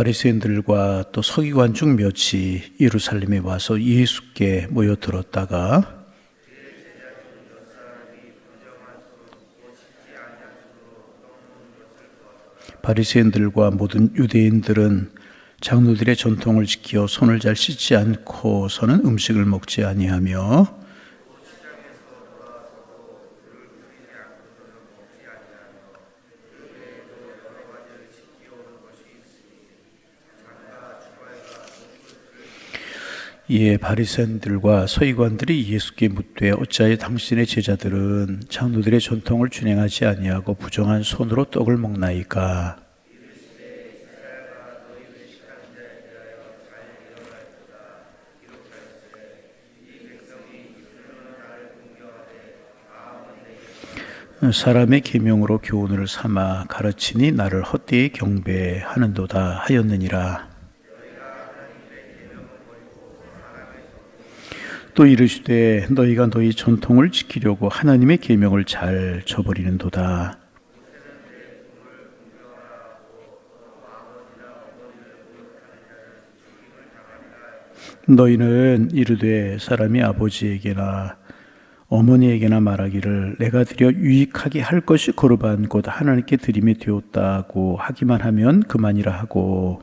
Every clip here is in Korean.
바리새인들과 또 서기관 중 몇이 예루살렘에 와서 예수께 모여들었다가 바리새인들과 모든 유대인들은 장로들의 전통을 지켜 손을 잘 씻지 않고서는 음식을 먹지 아니하며 이에 바리새인들과 서기관들이 예수께 묻되 어찌하여 당신의 제자들은 장로들의 전통을 준행하지 아니하고 부정한 손으로 떡을 먹나이까 사람의 계명으로 교훈을 삼아 가르치니 나를 헛되이 경배하는도다 하였느니라. 또 이르시되 너희가 너희 전통을 지키려고 하나님의 계명을 잘 저버리는도다. 너희는 이르되 사람이 아버지에게나 어머니에게나 말하기를 내가 드려 유익하게 할 것이 거르반 곧 하나님께 드림이 되었다고 하기만 하면 그만이라 하고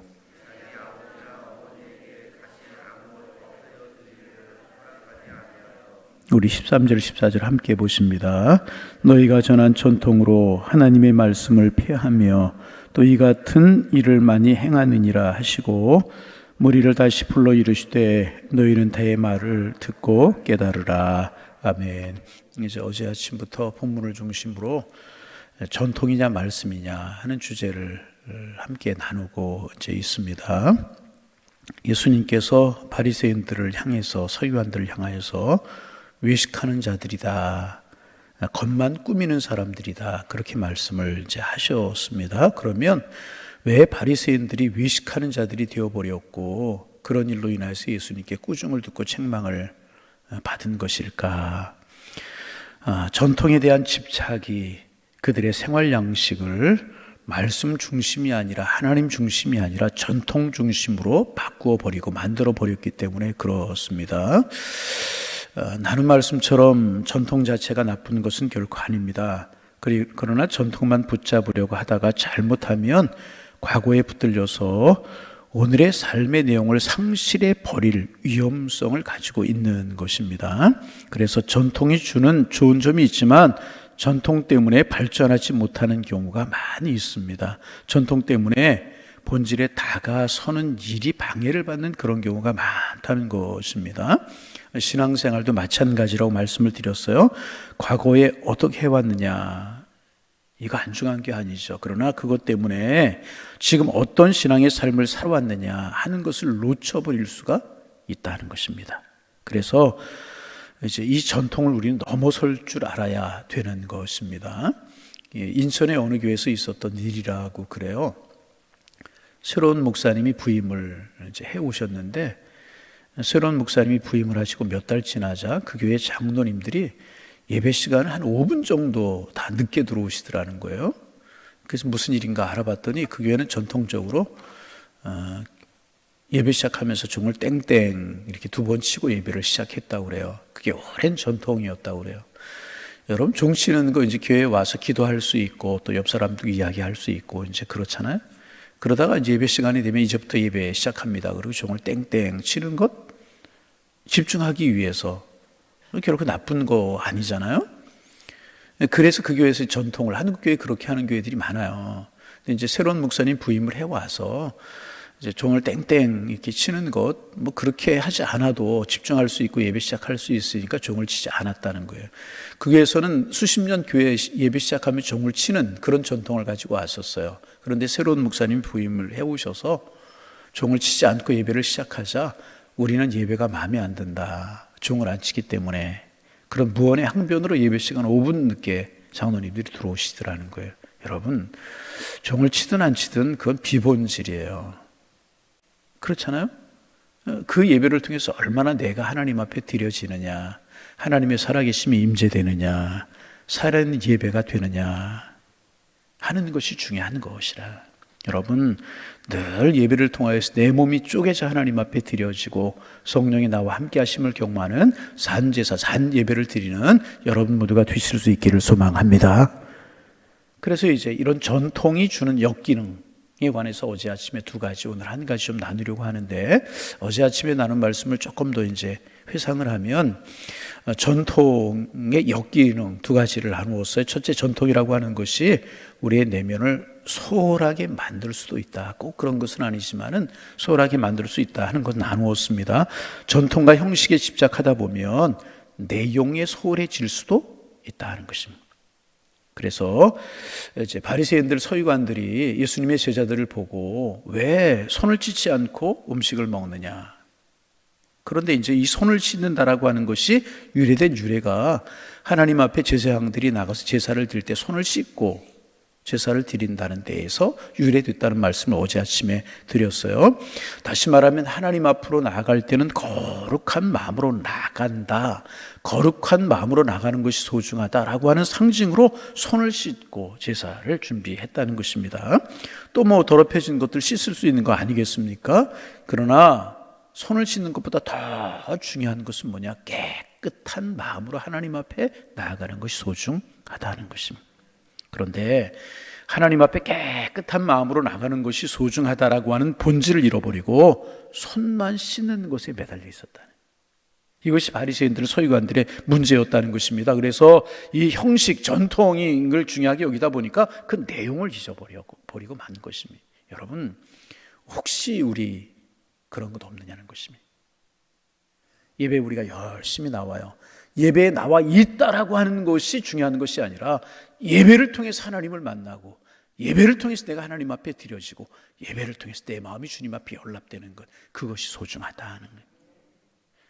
우리 13절 14절 함께 보십니다. 너희가 전한 전통으로 하나님의 말씀을 폐하며 또 이 같은 일을 많이 행하느니라 하시고 무리를 다시 불러 이르시되 너희는 대의 말을 듣고 깨달으라. 아멘. 이제 어제 아침부터 본문을 중심으로 전통이냐 말씀이냐 하는 주제를 함께 나누고 이제 있습니다. 예수님께서 바리새인들을 향해서 서기관들을 향하여서 외식하는 자들이다. 겉만 꾸미는 사람들이다. 그렇게 말씀을 이제 하셨습니다. 그러면 왜 바리새인들이 외식하는 자들이 되어 버렸고 그런 일로 인해서 예수님께 꾸중을 듣고 책망을 받은 것일까? 아, 전통에 대한 집착이 그들의 생활 양식을 말씀 중심이 아니라 하나님 중심이 아니라 전통 중심으로 바꾸어 버리고 만들어 버렸기 때문에 그렇습니다. 어, 나눈 말씀처럼 전통 자체가 나쁜 것은 결코 아닙니다. 그러나 전통만 붙잡으려고 하다가 잘못하면 과거에 붙들려서 오늘의 삶의 내용을 상실해 버릴 위험성을 가지고 있는 것입니다. 그래서 전통이 주는 좋은 점이 있지만 전통 때문에 발전하지 못하는 경우가 많이 있습니다. 전통 때문에 본질에 다가서는 일이 방해를 받는 그런 경우가 많다는 것입니다. 신앙생활도 마찬가지라고 말씀을 드렸어요. 과거에 어떻게 해왔느냐, 이거 안 중요한 게 아니죠. 그러나 그것 때문에 지금 어떤 신앙의 삶을 살아왔느냐 하는 것을 놓쳐버릴 수가 있다는 것입니다. 그래서 이제 이 전통을 우리는 넘어설 줄 알아야 되는 것입니다. 예, 인천의 어느 교회에서 있었던 일이라고 그래요. 새로운 목사님이 부임을 이제 해 오셨는데 새로운 목사님이 부임을 하시고 몇 달 지나자 그 교회 장로님들이 예배 시간을 한 5분 정도 다 늦게 들어오시더라는 거예요. 그래서 무슨 일인가 알아봤더니 그 교회는 전통적으로 어, 예배 시작하면서 종을 땡땡 이렇게 두 번 치고 예배를 시작했다고 그래요. 그게 오랜 전통이었다고 그래요. 여러분 종 치는 거 이제 교회에 와서 기도할 수 있고 또 옆 사람도 이야기할 수 있고 이제 그렇잖아요. 그러다가 이제 예배 시간이 되면 이제부터 예배 시작합니다. 그리고 종을 땡땡 치는 것 집중하기 위해서 결코 나쁜 거 아니잖아요. 그래서 그 교회에서 전통을 한국 교회 그렇게 하는 교회들이 많아요. 근데 이제 새로운 목사님 부임을 해 와서 이제 종을 땡땡 이렇게 치는 것 뭐 그렇게 하지 않아도 집중할 수 있고 예배 시작할 수 있으니까 종을 치지 않았다는 거예요. 그 교회에서는 수십 년 교회 예배 시작하면 종을 치는 그런 전통을 가지고 왔었어요. 그런데 새로운 목사님 부임을 해 오셔서 종을 치지 않고 예배를 시작하자 우리는 예배가 마음에 안 든다. 종을 안 치기 때문에 그런 무언의 항변으로 예배 시간 5분 늦게 장로님들이 들어오시더라는 거예요. 여러분, 종을 치든 안 치든 그건 비본질이에요. 그렇잖아요? 그 예배를 통해서 얼마나 내가 하나님 앞에 드려지느냐, 하나님의 살아계심이 임재되느냐, 살아있는 예배가 되느냐 하는 것이 중요한 것이라. 여러분 늘 예배를 통하여서 내 몸이 쪼개져 하나님 앞에 드려지고 성령이 나와 함께 하심을 경험하는 산제사 산 예배를 드리는 여러분 모두가 되실 수 있기를 소망합니다. 그래서 이제 이런 전통이 주는 역기능에 관해서 어제 아침에 두 가지 오늘 한 가지 좀 나누려고 하는데 어제 아침에 나눈 말씀을 조금 더 이제 회상을 하면 어, 전통의 역기능 두 가지를 나누었어요. 첫째 전통이라고 하는 것이 우리의 내면을 소홀하게 만들 수도 있다. 꼭 그런 것은 아니지만은 소홀하게 만들 수 있다 하는 것 나누었습니다. 전통과 형식에 집착하다 보면 내용에 소홀해질 수도 있다 하는 것입니다. 그래서 이제 바리새인들 서기관들이 예수님의 제자들을 보고 왜 손을 씻지 않고 음식을 먹느냐. 그런데 이제 이 손을 씻는다라고 하는 것이 유래된 유래가 하나님 앞에 제사장들이 나가서 제사를 드릴 때 손을 씻고 제사를 드린다는 데에서 유래됐다는 말씀을 어제 아침에 드렸어요. 다시 말하면 하나님 앞으로 나아갈 때는 거룩한 마음으로 나간다. 거룩한 마음으로 나가는 것이 소중하다라고 하는 상징으로 손을 씻고 제사를 준비했다는 것입니다. 또 뭐 더럽혀진 것들 씻을 수 있는 거 아니겠습니까? 그러나 손을 씻는 것보다 더 중요한 것은 뭐냐? 깨끗한 마음으로 하나님 앞에 나아가는 것이 소중하다는 것입니다. 그런데 하나님 앞에 깨끗한 마음으로 나가는 것이 소중하다라고 하는 본질을 잃어버리고 손만 씻는 것에 매달려 있었다. 이것이 바리새인들 서기관들의 문제였다는 것입니다. 그래서 이 형식 전통이 걸 중요하게 여기다 보니까 그 내용을 잊어버리고 버리고 만 것입니다. 여러분 혹시 우리 그런 것 없느냐는 것입니다. 예배 우리가 열심히 나와요. 예배에 나와 있다라고 하는 것이 중요한 것이 아니라 예배를 통해서 하나님을 만나고 예배를 통해서 내가 하나님 앞에 드려지고 예배를 통해서 내 마음이 주님 앞에 연락되는 것 그것이 소중하다는 거예요.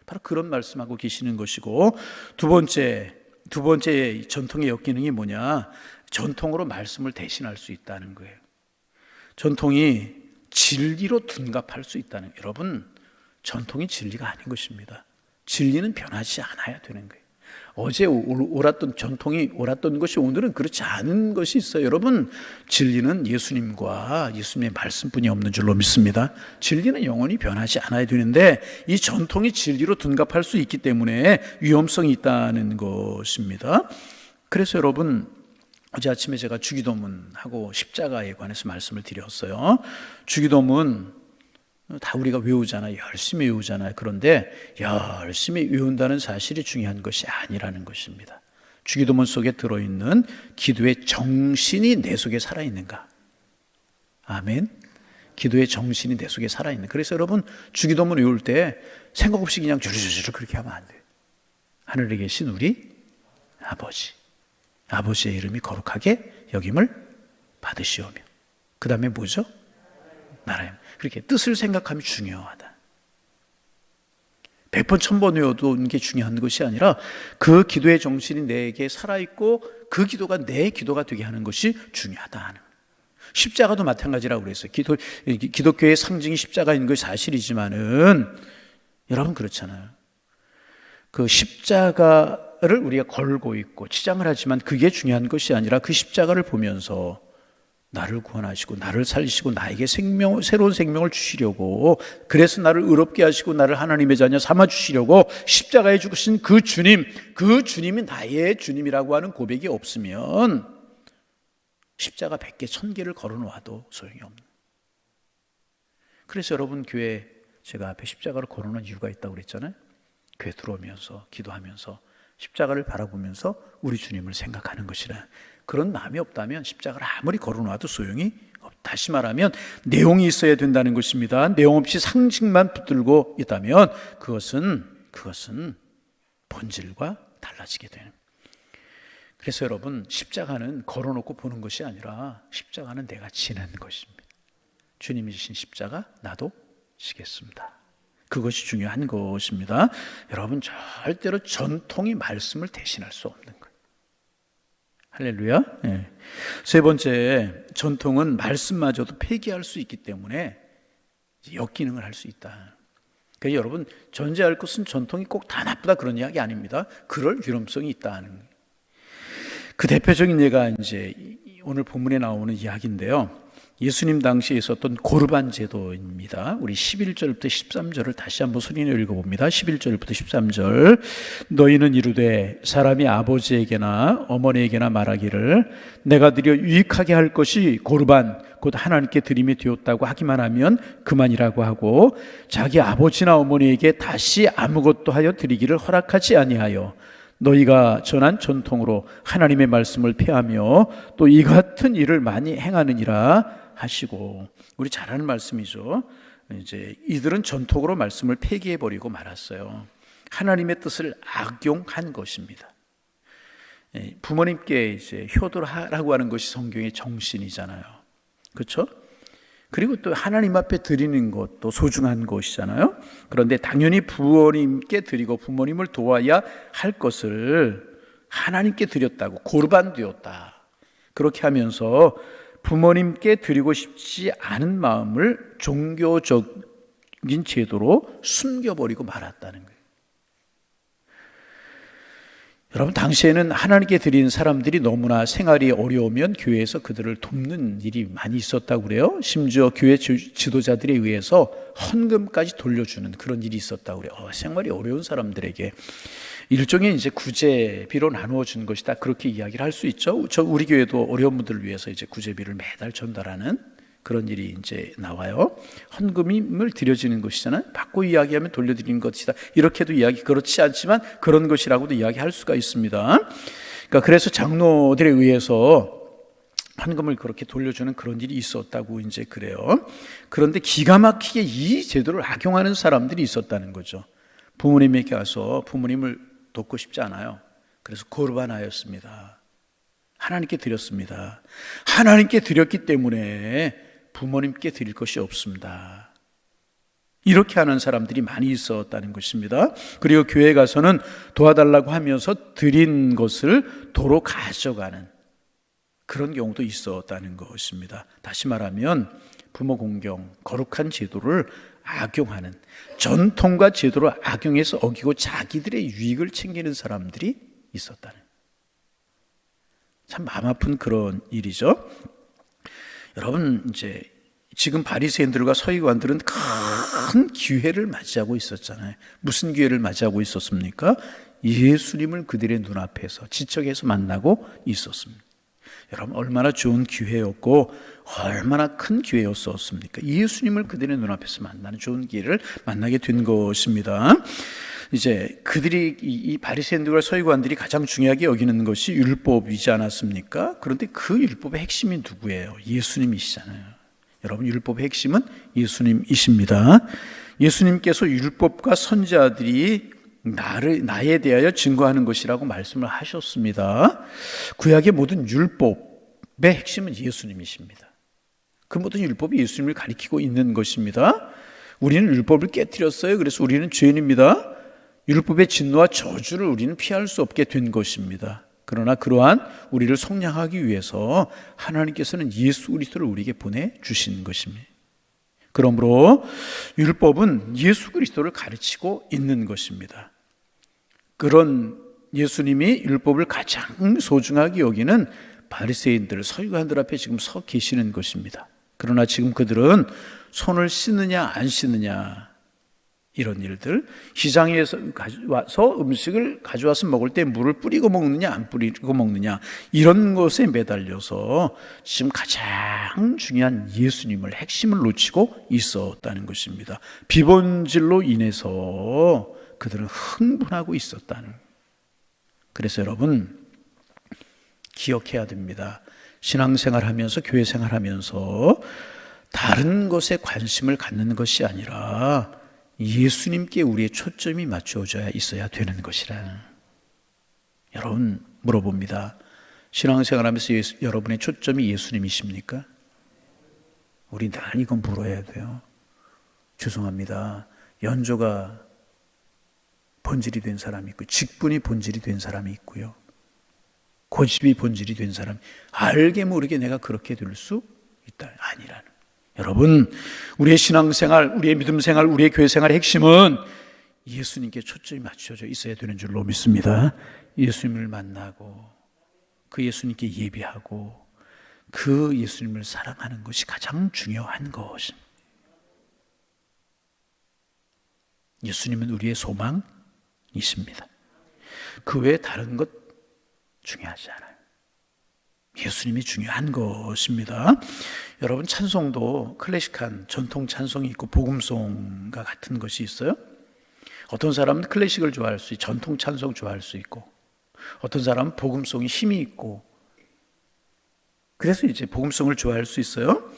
바로 그런 말씀하고 계시는 것이고 두 번째 두 번째 전통의 역기능이 뭐냐? 전통으로 말씀을 대신할 수 있다는 거예요. 전통이 진리로 둔갑할 수 있다는 여러분 전통이 진리가 아닌 것입니다. 진리는 변하지 않아야 되는 거예요. 어제 옳았던 전통이 옳았던 것이 오늘은 그렇지 않은 것이 있어요. 여러분, 진리는 예수님과 예수님의 말씀뿐이 없는 줄로 믿습니다. 진리는 영원히 변하지 않아야 되는데 이 전통이 진리로 둔갑할 수 있기 때문에 위험성이 있다는 것입니다. 그래서 여러분, 어제 아침에 제가 주기도문하고 십자가에 관해서 말씀을 드렸어요. 주기도문 다 우리가 외우잖아요. 열심히 외우잖아요. 그런데 열심히 외운다는 사실이 중요한 것이 아니라는 것입니다. 주기도문 속에 들어있는 기도의 정신이 내 속에 살아있는가? 아멘. 기도의 정신이 내 속에 살아있는. 그래서 여러분 주기도문 외울 때 생각 없이 그냥 주르주르 그렇게 하면 안 돼요. 하늘에 계신 우리 아버지. 아버지의 이름이 거룩하게 여김을 받으시오며. 그 다음에 뭐죠? 나라의 그렇게 뜻을 생각함이 중요하다. 100번, 1000번 외워둔 게 중요한 것이 아니라 그 기도의 정신이 내게 살아있고 그 기도가 내 기도가 되게 하는 것이 중요하다. 십자가도 마찬가지라고 그랬어요. 기도, 기독교의 상징이 십자가인 것이 사실이지만은 여러분 그렇잖아요. 그 십자가를 우리가 걸고 있고 치장을 하지만 그게 중요한 것이 아니라 그 십자가를 보면서 나를 구원하시고 나를 살리시고 나에게 생명 새로운 생명을 주시려고 그래서 나를 의롭게 하시고 나를 하나님의 자녀 삼아 주시려고 십자가에 죽으신 그 주님 그 주님이 나의 주님이라고 하는 고백이 없으면 십자가 100개 1000개를 걸어 놓아도 소용이 없는. 그래서 여러분 교회 제가 앞에 십자가를 걸어 놓은 이유가 있다고 그랬잖아요. 교회 들어오면서 기도하면서 십자가를 바라보면서 우리 주님을 생각하는 것이라 그런 마음이 없다면 십자가를 아무리 걸어놔도 소용이 없다. 다시 말하면 내용이 있어야 된다는 것입니다. 내용 없이 상징만 붙들고 있다면 그것은 그것은 본질과 달라지게 되는. 그래서 여러분 십자가는 걸어놓고 보는 것이 아니라 십자가는 내가 지는 것입니다. 주님이 주신 십자가 나도 지겠습니다. 그것이 중요한 것입니다. 여러분 절대로 전통이 말씀을 대신할 수 없는 할렐루야. 네. 세 번째, 전통은 말씀마저도 폐기할 수 있기 때문에 역기능을 할 수 있다. 그러니까 여러분, 전제할 것은 전통이 꼭 다 나쁘다 그런 이야기 아닙니다. 그럴 유름성이 있다는 그 대표적인 예가 이제 오늘 본문에 나오는 이야기인데요. 예수님 당시에 있었던 고르반 제도입니다. 우리 11절부터 13절을 다시 한번 소리내어 읽어봅니다. 11절부터 13절. 너희는 이르되 사람이 아버지에게나 어머니에게나 말하기를 내가 드려 유익하게 할 것이 고르반 곧 하나님께 드림이 되었다고 하기만 하면 그만이라고 하고 자기 아버지나 어머니에게 다시 아무것도 하여 드리기를 허락하지 아니하여 너희가 전한 전통으로 하나님의 말씀을 폐하며 또 이 같은 일을 많이 행하느니라 하시고 우리 잘 아는 말씀이죠. 이제 이들은 전통으로 말씀을 폐기해 버리고 말았어요. 하나님의 뜻을 악용한 것입니다. 예, 부모님께 이제 효도하라고 하는 것이 성경의 정신이잖아요. 그렇죠? 그리고 또 하나님 앞에 드리는 것도 소중한 것이잖아요. 그런데 당연히 부모님께 드리고 부모님을 도와야 할 것을 하나님께 드렸다고 고르반 되었다. 그렇게 하면서 부모님께 드리고 싶지 않은 마음을 종교적인 제도로 숨겨버리고 말았다는 거예요. 여러분, 당시에는 하나님께 드린 사람들이 너무나 생활이 어려우면 교회에서 그들을 돕는 일이 많이 있었다고 그래요. 심지어 교회 지도자들에 의해서 헌금까지 돌려주는 그런 일이 있었다고 그래요. 어, 생활이 어려운 사람들에게 일종의 이제 구제비로 나누어 준 것이다. 그렇게 이야기를 할 수 있죠. 저 우리 교회도 어려운 분들을 위해서 이제 구제비를 매달 전달하는 그런 일이 이제 나와요. 헌금을 드려지는 것이잖아요. 받고 이야기하면 돌려드리는 것이다. 이렇게도 이야기 그렇지 않지만 그런 것이라고도 이야기할 수가 있습니다. 그러니까 그래서 장로들에 의해서 헌금을 그렇게 돌려주는 그런 일이 있었다고 이제 그래요. 그런데 기가 막히게 이 제도를 악용하는 사람들이 있었다는 거죠. 부모님에게 가서 부모님을 돕고 싶지 않아요. 그래서 고르반하였습니다. 하나님께 드렸습니다. 하나님께 드렸기 때문에 부모님께 드릴 것이 없습니다. 이렇게 하는 사람들이 많이 있었다는 것입니다. 그리고 교회 가서는 도와달라고 하면서 드린 것을 도로 가져가는 그런 경우도 있었다는 것입니다. 다시 말하면 부모 공경, 거룩한 제도를 악용하는 전통과 제도를 악용해서 어기고 자기들의 유익을 챙기는 사람들이 있었다는 참 마음 아픈 그런 일이죠. 여러분 이제 지금 바리새인들과 서기관들은 큰 기회를 맞이하고 있었잖아요. 무슨 기회를 맞이하고 있었습니까? 예수님을 그들의 눈앞에서 지척에서 만나고 있었습니다. 여러분 얼마나 좋은 기회였고 얼마나 큰 기회였었습니까? 예수님을 그들의 눈앞에서 만나는 좋은 기회를 만나게 된 것입니다. 이제 그들이 이 바리새인들과 서기관들이 가장 중요하게 여기는 것이 율법이지 않았습니까? 그런데 그 율법의 핵심이 누구예요? 예수님이시잖아요. 여러분 율법의 핵심은 예수님이십니다. 예수님께서 율법과 선지자들이 나를 나에 대하여 증거하는 것이라고 말씀을 하셨습니다. 구약의 모든 율법의 핵심은 예수님이십니다. 그 모든 율법이 예수님을 가리키고 있는 것입니다. 우리는 율법을 깨뜨렸어요. 그래서 우리는 죄인입니다. 율법의 진노와 저주를 우리는 피할 수 없게 된 것입니다. 그러나 그러한 우리를 성량하기 위해서 하나님께서는 예수 그리스도를 우리에게 보내 주신 것입니다. 그러므로 율법은 예수 그리스도를 가르치고 있는 것입니다. 그런 예수님이 율법을 가장 소중하게 여기는 바리새인들, 서기관들 앞에 지금 서 계시는 것입니다. 그러나 지금 그들은 손을 씻느냐 안 씻느냐 이런 일들 시장에서 가져와서 음식을 가져와서 먹을 때 물을 뿌리고 먹느냐 안 뿌리고 먹느냐 이런 것에 매달려서 지금 가장 중요한 예수님을 핵심을 놓치고 있었다는 것입니다. 비본질로 인해서 그들은 흥분하고 있었다는. 그래서 여러분 기억해야 됩니다. 신앙생활 하면서 교회 생활 하면서 다른 것에 관심을 갖는 것이 아니라 예수님께 우리의 초점이 맞춰져야 있어야 되는 것이라. 여러분 물어봅니다. 신앙생활 하면서 예수, 여러분의 초점이 예수님이십니까? 우리 늘 이건 물어야 돼요. 죄송합니다. 연조가 본질이 된 사람이 있고 직분이 본질이 된 사람이 있고요. 고집이 본질이 된 사람 알게 모르게 내가 그렇게 될 수 있다 아니라는 여러분 우리의 신앙생활 우리의 믿음생활 우리의 교회생활의 핵심은 예수님께 초점이 맞춰져 있어야 되는 줄로 믿습니다 예수님을 만나고 그 예수님께 예비하고 그 예수님을 사랑하는 것이 가장 중요한 것입니다. 예수님은 우리의 소망이십니다. 그 외에 다른 것 중요하지 않아요. 예수님이 중요한 것입니다. 여러분 찬송도 클래식한 전통 찬송이 있고 복음송과 같은 것이 있어요. 어떤 사람은 클래식을 좋아할 수 있고 전통 찬송 좋아할 수 있고 어떤 사람은 복음송이 힘이 있고 그래서 이제 복음송을 좋아할 수 있어요.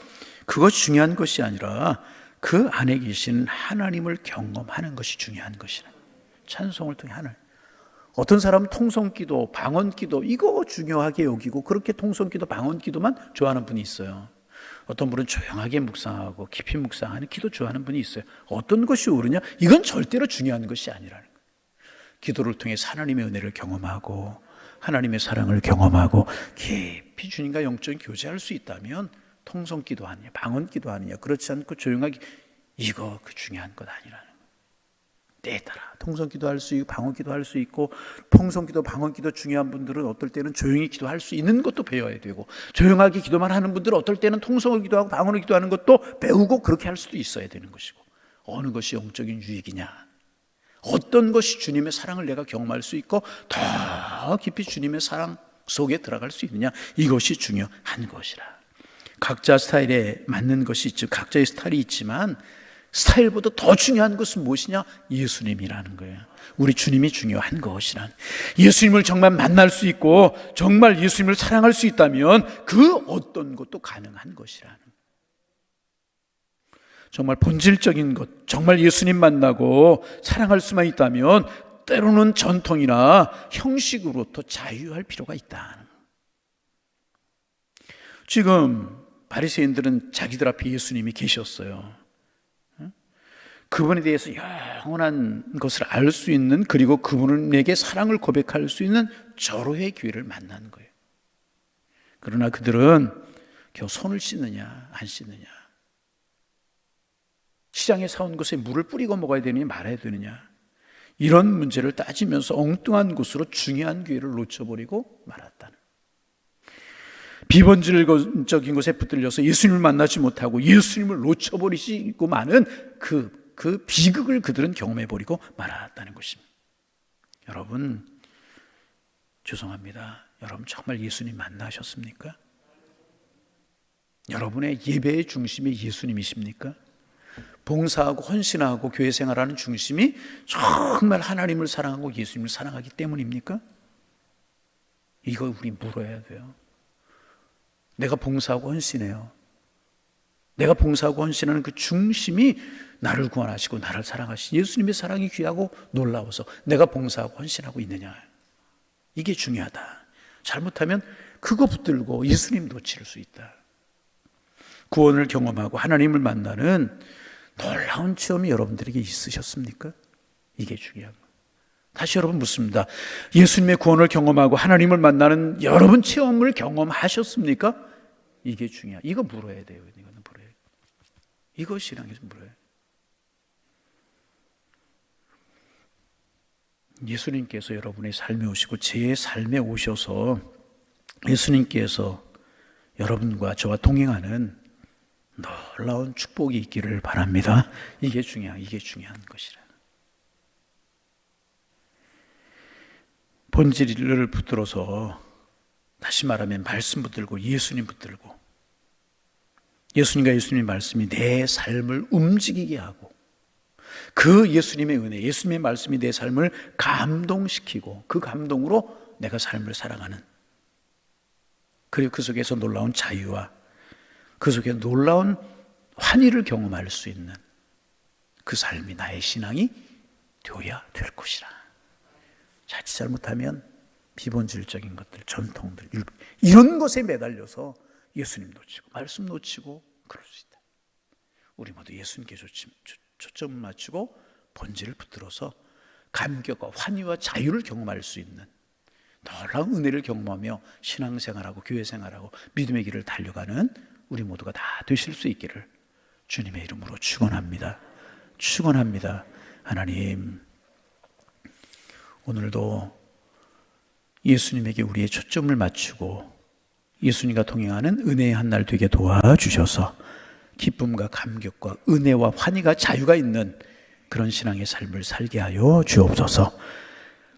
그것이 중요한 것이 아니라 그 안에 계신 하나님을 경험하는 것이 중요한 것이라. 찬송을 통해 하늘. 어떤 사람은 통성기도, 방언기도 이거 중요하게 여기고 그렇게 통성기도, 방언기도만 좋아하는 분이 있어요. 어떤 분은 조용하게 묵상하고 깊이 묵상하는 기도 좋아하는 분이 있어요. 어떤 것이 옳으냐? 이건 절대로 중요한 것이 아니라는 거예요. 기도를 통해 하나님의 은혜를 경험하고 하나님의 사랑을 경험하고 깊이 주님과 영적인 교제할 수 있다면 통성 기도 하느냐, 방언 기도 하느냐, 그렇지 않고 조용하게 이거 그 중요한 것 아니라는 때에 따라. 통성 기도할 수 있고 방언 기도할 수 있고 통성 기도, 방언 기도 중요한 분들은 어떨 때는 조용히 기도할 수 있는 것도 배워야 되고 조용하게 기도만 하는 분들은 어떨 때는 통성을 기도하고 방언을 기도하는 것도 배우고 그렇게 할 수도 있어야 되는 것이고 어느 것이 영적인 유익이냐? 어떤 것이 주님의 사랑을 내가 경험할 수 있고 더 깊이 주님의 사랑 속에 들어갈 수 있느냐? 이것이 중요한 것이라. 각자 스타일에 맞는 것이 있죠. 각자의 스타일이 있지만 스타일보다 더 중요한 것은 무엇이냐? 예수님이라는 거예요. 우리 주님이 중요한 것이란. 예수님을 정말 만날 수 있고 정말 예수님을 사랑할 수 있다면 그 어떤 것도 가능한 것이라는. 정말 본질적인 것, 정말 예수님 만나고 사랑할 수만 있다면 때로는 전통이나 형식으로부터 자유할 필요가 있다. 지금 바리새인들은 자기들 앞에 예수님이 계셨어요. 그분에 대해서 영원한 것을 알 수 있는 그리고 그분에게 사랑을 고백할 수 있는 절호의 기회를 만난 거예요. 그러나 그들은 겨우 손을 씻느냐 안 씻느냐 시장에 사온 것에 물을 뿌리고 먹어야 되느냐 말아야 되느냐 이런 문제를 따지면서 엉뚱한 곳으로 중요한 기회를 놓쳐버리고 말았다는 비본질적인 것에 붙들려서 예수님을 만나지 못하고 예수님을 놓쳐버리시고 많은 그, 그 비극을 그들은 경험해 버리고 말았다는 것입니다. 여러분, 죄송합니다. 여러분 정말 예수님 만나셨습니까? 여러분의 예배의 중심이 예수님이십니까? 봉사하고 헌신하고 교회 생활하는 중심이 정말 하나님을 사랑하고 예수님을 사랑하기 때문입니까? 이거 우리 물어야 돼요. 내가 봉사하고 헌신해요. 내가 봉사하고 헌신하는 그 중심이 나를 구원하시고 나를 사랑하신 예수님의 사랑이 귀하고 놀라워서 내가 봉사하고 헌신하고 있느냐. 이게 중요하다. 잘못하면 그거 붙들고 예수님 놓칠 수 있다. 구원을 경험하고 하나님을 만나는 놀라운 체험이 여러분들에게 있으셨습니까? 이게 중요한 거. 다시 여러분 묻습니다. 예수님의 구원을 경험하고 하나님을 만나는 여러분 체험을 경험하셨습니까? 이게 중요해. 이거 물어야 돼요. 이거는 물어야 돼. 이거 신앙에서 물어야 예수님께서 여러분의 삶에 오시고 제 삶에 오셔서 예수님께서 여러분과 저와 동행하는 놀라운 축복이 있기를 바랍니다. 이게 중요한, 이게 중요한 것이라. 본질을 붙들어서 다시 말하면 말씀 붙들고 예수님 붙들고 예수님과 예수님의 말씀이 내 삶을 움직이게 하고 그 예수님의 은혜, 예수님의 말씀이 내 삶을 감동시키고 그 감동으로 내가 삶을 살아가는 그리고 그 속에서 놀라운 자유와 그 속에 놀라운 환희를 경험할 수 있는 그 삶이 나의 신앙이 되어야 될 것이라. 자칫 잘못하면 비본질적인 것들, 전통들, 이런 것에 매달려서 예수님 놓치고 말씀 놓치고 그럴 수 있다. 우리 모두 예수님께 초점을 맞추고 본질을 붙들어서 감격과 환희와 자유를 경험할 수 있는 놀라운 은혜를 경험하며 신앙생활하고 교회생활하고 믿음의 길을 달려가는 우리 모두가 다 되실 수 있기를 주님의 이름으로 축원합니다. 축원합니다. 하나님 오늘도 예수님에게 우리의 초점을 맞추고 예수님과 동행하는 은혜의 한 날 되게 도와주셔서 기쁨과 감격과 은혜와 환희가 자유가 있는 그런 신앙의 삶을 살게 하여 주옵소서.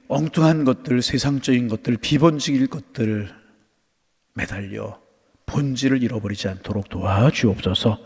엉뚱한 것들, 세상적인 것들, 비본질일 것들 매달려 본질을 잃어버리지 않도록 도와주옵소서.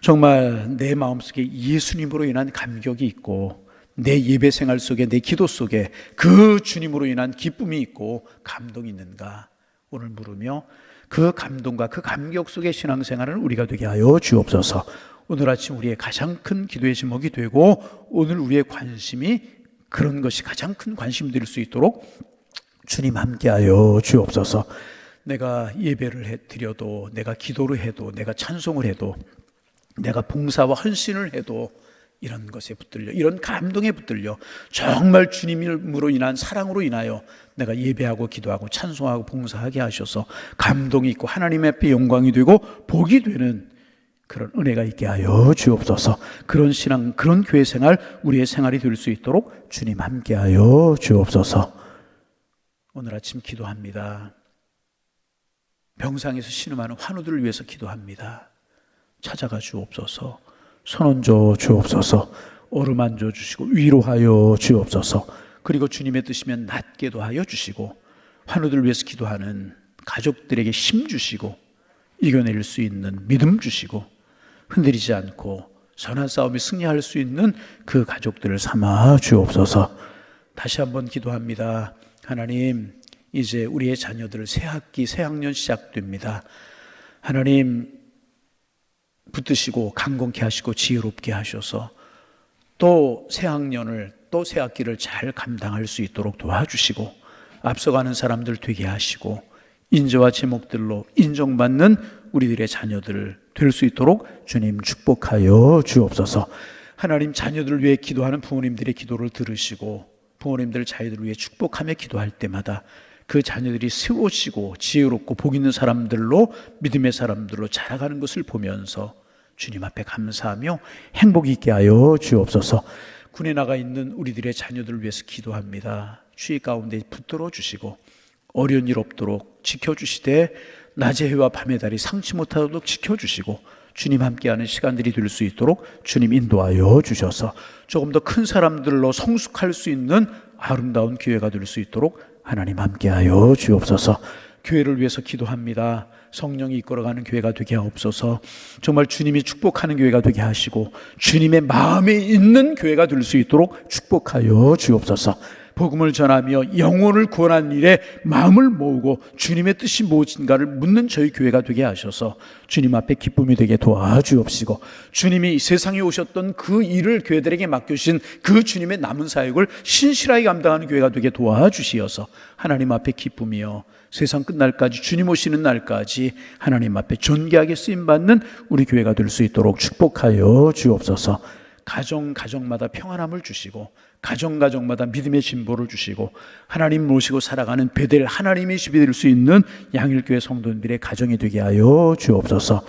정말 내 마음속에 예수님으로 인한 감격이 있고 내 예배 생활 속에 내 기도 속에 그 주님으로 인한 기쁨이 있고 감동이 있는가 오늘 물으며 그 감동과 그 감격 속의 신앙생활을 우리가 되게 하여 주옵소서. 오늘 아침 우리의 가장 큰 기도의 제목이 되고 오늘 우리의 관심이 그런 것이 가장 큰 관심 될수 있도록 주님 함께하여 주옵소서. 내가 예배를 해 드려도 내가 기도를 해도 내가 찬송을 해도 내가 봉사와 헌신을 해도 이런 것에 붙들려 이런 감동에 붙들려 정말 주님으로 인한 사랑으로 인하여 내가 예배하고 기도하고 찬송하고 봉사하게 하셔서 감동이 있고 하나님 앞에 영광이 되고 복이 되는 그런 은혜가 있게 하여 주옵소서. 그런 신앙, 그런 교회 생활, 우리의 생활이 될 수 있도록 주님 함께 하여 주옵소서. 오늘 아침 기도합니다. 병상에서 신음하는 환우들을 위해서 기도합니다. 찾아가 주옵소서. 손얹어 주옵소서. 어루만져 주시고 위로하여 주옵소서. 그리고 주님의 뜻이면 낫게도 하여 주시고 환우들을 위해서 기도하는 가족들에게 힘 주시고 이겨낼 수 있는 믿음 주시고 흔들리지 않고 선한 싸움에 승리할 수 있는 그 가족들을 삼아 주옵소서. 다시 한번 기도합니다. 하나님, 이제 우리의 자녀들 새 학기, 새 학년 시작됩니다. 하나님, 붙드시고 강건케 하시고 지혜롭게 하셔서 또 새 학년을 또 새 학기를 잘 감당할 수 있도록 도와주시고 앞서가는 사람들 되게 하시고 인재와 제목들로 인정받는 우리들의 자녀들 될수 있도록 주님 축복하여 주옵소서. 하나님 자녀들을 위해 기도하는 부모님들의 기도를 들으시고 부모님들 자녀들을 위해 축복하며 기도할 때마다 그 자녀들이 세워지고 지혜롭고 복 있는 사람들로 믿음의 사람들로 자라가는 것을 보면서 주님 앞에 감사하며 행복 있게 하여 주옵소서. 군에 나가 있는 우리들의 자녀들을 위해서 기도합니다. 추위 가운데 붙들어 주시고 어려운 일 없도록 지켜 주시되 낮의 해와 밤의 달이 상치 못하도록 지켜 주시고 주님 함께하는 시간들이 될 수 있도록 주님 인도하여 주셔서 조금 더 큰 사람들로 성숙할 수 있는 아름다운 기회가 될 수 있도록 하나님 함께하여 주옵소서. 교회를 위해서 기도합니다. 성령이 이끌어가는 교회가 되게 하옵소서. 정말 주님이 축복하는 교회가 되게 하시고 주님의 마음에 있는 교회가 될 수 있도록 축복하여 주옵소서. 복음을 전하며 영혼을 구원하는 일에 마음을 모으고 주님의 뜻이 무엇인가를 묻는 저희 교회가 되게 하셔서 주님 앞에 기쁨이 되게 도와주옵시고 주님이 이 세상에 오셨던 그 일을 교회들에게 맡겨주신 그 주님의 남은 사역을 신실하게 감당하는 교회가 되게 도와주시어서 하나님 앞에 기쁨이요 세상 끝날까지 주님 오시는 날까지 하나님 앞에 존귀하게 쓰임 받는 우리 교회가 될 수 있도록 축복하여 주옵소서. 가정 가정마다 평안함을 주시고 가정 가정마다 믿음의 진보를 주시고 하나님 모시고 살아가는 베델 하나님의 집이 될 수 있는 양일교회 성도님들의 가정이 되게 하여 주옵소서.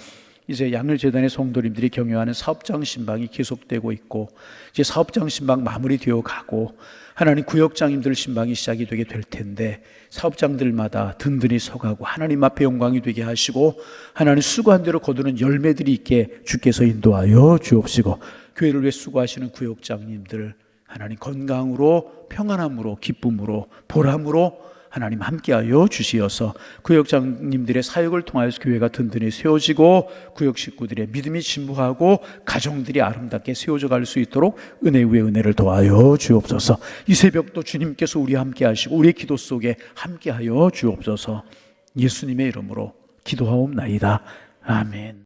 이제 양일재단의 성도님들이 경영하는 사업장 신방이 계속되고 있고 이제 사업장 신방 마무리되어 가고 하나님 구역장님들 신방이 시작이 되게 될 텐데 사업장들마다 든든히 서가고 하나님 앞에 영광이 되게 하시고 하나님 수고한 대로 거두는 열매들이 있게 주께서 인도하여 주옵시고 교회를 위해 수고하시는 구역장님들 하나님 건강으로 평안함으로 기쁨으로 보람으로 하나님 함께하여 주시어서 구역장님들의 사역을 통하여서 교회가 든든히 세워지고 구역 식구들의 믿음이 진부하고 가정들이 아름답게 세워져 갈 수 있도록 은혜 위에 은혜를 더하여 주옵소서. 이 새벽도 주님께서 우리 함께 하시고 우리의 기도 속에 함께하여 주옵소서. 예수님의 이름으로 기도하옵나이다. 아멘.